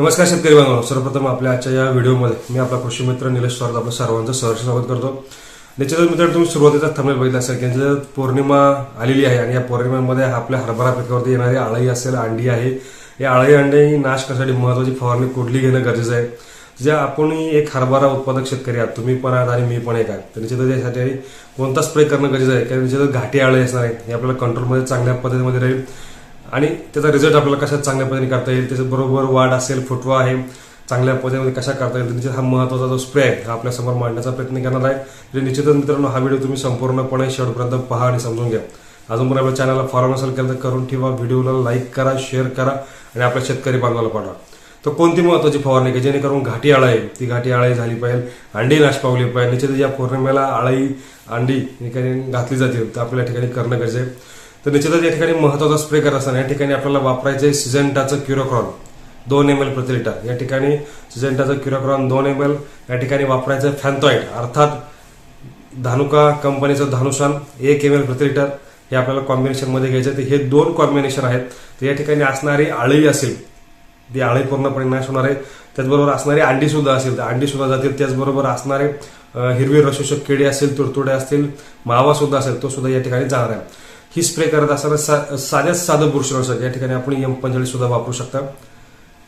नमस्कार शेतकरी बांधव सर्वप्रथम आपल्या आजच्या या व्हिडिओमध्ये मी आपला कृषी मित्र निलेश स्वागत आपलं सर्वांचं सहर्ष स्वागत करतो. निश्चितच मित्रांनो तुम्ही सुरुवातीचा थंबनेल बघितला असेल की पौर्णिमा आलेली आहे आणि या पौर्णिमेमध्ये आपल्या हरभरा पिकावरती येणारी आळई असेल अंडी आहे. या आळई अंडी नाश करण्यासाठी महत्वाची फवारणी कुठली घेणं गरजेचं आहे? ज्या आपण एक हरभरा उत्पादक शेतकरी आहात तुम्ही पण आहात आणि मी पण एक आहे. तर निश्चितच यासाठी कोणता स्प्रे करणं गरजेचं आहे? कारण निश्चितच घाटी आळे असणार आहे हे आपल्याला कंट्रोलमध्ये चांगल्या पद्धतीमध्ये राहील. आणि त्याचा रिझल्ट आपल्याला कशा चांगल्या पद्धतीने करता येईल? त्याच्याबरोबर वाढ असेल फुटवा आहे चांगल्या पद्धतीमध्ये कशा करता येईल? निश्चित हा महत्त्वाचा जो स्प्रे आहे हा आपल्यासमोर मांडण्याचा प्रयत्न करणार आहे. म्हणजे निश्चितच मित्रांनो हा व्हिडिओ तुम्ही संपूर्णपणे शेवटपर्यंत पहा आणि समजून घ्या. अजून पण आपल्या चॅनलला फॉलो नसेल केलं तर करून ठेवा. व्हिडिओला लाईक करा शेअर करा आणि आपल्या शेतकरी बांधवाला पाठवा. तर कोणती महत्वाची फवारणी की जेणेकरून घाटी आळाई आहे. ती घाटी आळाई झाली पाहिजे. अंडी नाश पावली पाहिजे. निश्चित या पौर्णिमेला आळाई अंडी या ठिकाणी घातली जातील. तर आपल्या ठिकाणी करणं गरजेचं आहे. तर निश्चितच या ठिकाणी महत्त्वाचा स्प्रे करत असताना या ठिकाणी आपल्याला वापरायचं आहे सिजंटाचं क्युरोक्रॉन दोन एम एल प्रति लिटर या ठिकाणी सिजंटाचं क्युरोक्रॉन दोन एम एल या ठिकाणी वापरायचं आहे फॅन्थॉइड अर्थात धानुका कंपनीचं धानुशान एक एम एल प्रति लिटर हे आपल्याला कॉम्बिनेशनमध्ये घ्यायचं आहे. तर हे दोन कॉम्बिनेशन आहेत. तर या ठिकाणी असणारी आळी असेल ती आळी पूर्णपणे नाश होणार आहे. त्याचबरोबर असणारी अंडी सुद्धा असेल. तर अंडी सुद्धा जातील. त्याचबरोबर असणारे हिरवी रसोषक किडे असतील तुडतुडे असतील मावा सुद्धा असेल तो सुद्धा या ठिकाणी जाणार आहे. ही स्प्रे करत असताना सा- साध्याच साधं बुरशीनाशक या ठिकाणी आपण एम पंचेचाळीस सुद्धा वापरू शकता.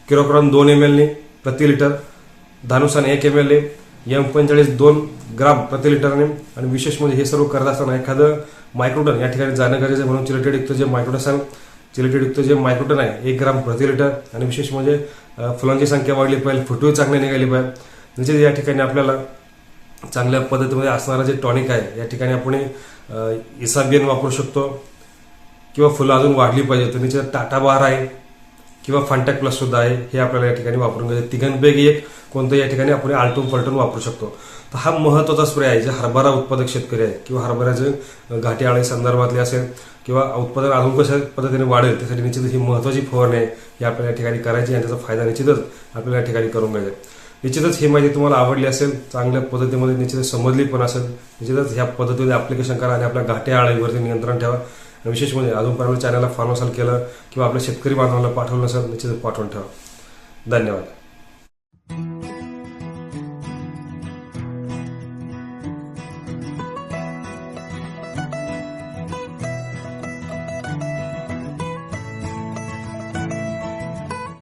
किरोक्रॉन दोन एम एलने प्रति लिटर धानुसान एक एम एल एम पंचेचाळीस दोन ग्राम प्रति लिटरने आणि विशेष म्हणजे हे सर्व करत असताना एखादं मायक्रोटन या ठिकाणी जाणं गरजेचं आहे म्हणून चिलेटेडयुक्त जे मायक्रोटन चिलेटेड युक्त जे मायक्रोटन आहे एक ग्राम प्रति लिटर आणि विशेष म्हणजे फुलांची संख्या वाढली पाहिजे फुटवे चांगले निघाली पाहिजे. म्हणजे या ठिकाणी आपल्याला चांगल्या पद्धतीमध्ये असणारं जे टॉनिक आहे या ठिकाणी आपण इसाबियन वापरू शकतो. किंवा फुलं अजून वाढली पाहिजे. तर निश्चित टाटा बार आहे किंवा फंटॅक प्लस सुद्धा आहे हे आपल्याला या ठिकाणी वापरून घ्यायचं. तिघांपैकी एक कोणतं या ठिकाणी आपण आलटून पलटून वापरू शकतो. तर हा महत्त्वाचा स्प्रे आहे जे हरभरा उत्पादक शेतकरी आहे. किंवा हरभऱ्याचे घाटी आळी संदर्भातले असेल किंवा उत्पादन अजून कशा पद्धतीने वाढेल त्यासाठी निश्चितच ही महत्वाची फवारणी आहे ही आपल्याला या ठिकाणी करायची आणि त्याचा फायदा निश्चितच आपल्याला या ठिकाणी करून घ्यायचा निश्चितच ही माहिती तुम्हाला आवडली असेल चांगल्या पद्धतीमध्ये निश्चितच समजली पण असेल निश्चितच ह्या पद्धतीने ऍप्लिकेशन करा आणि आपल्या घाट्या आळीवरती नियंत्रण ठेवा. आणि विशेष म्हणजे अजूनपर्यंत चॅनलला फॉलो असेल केलं किंवा आपल्या शेतकरी बांधवांना पाठवलं नसेल निश्चितच पाठवून ठेवा. धन्यवाद.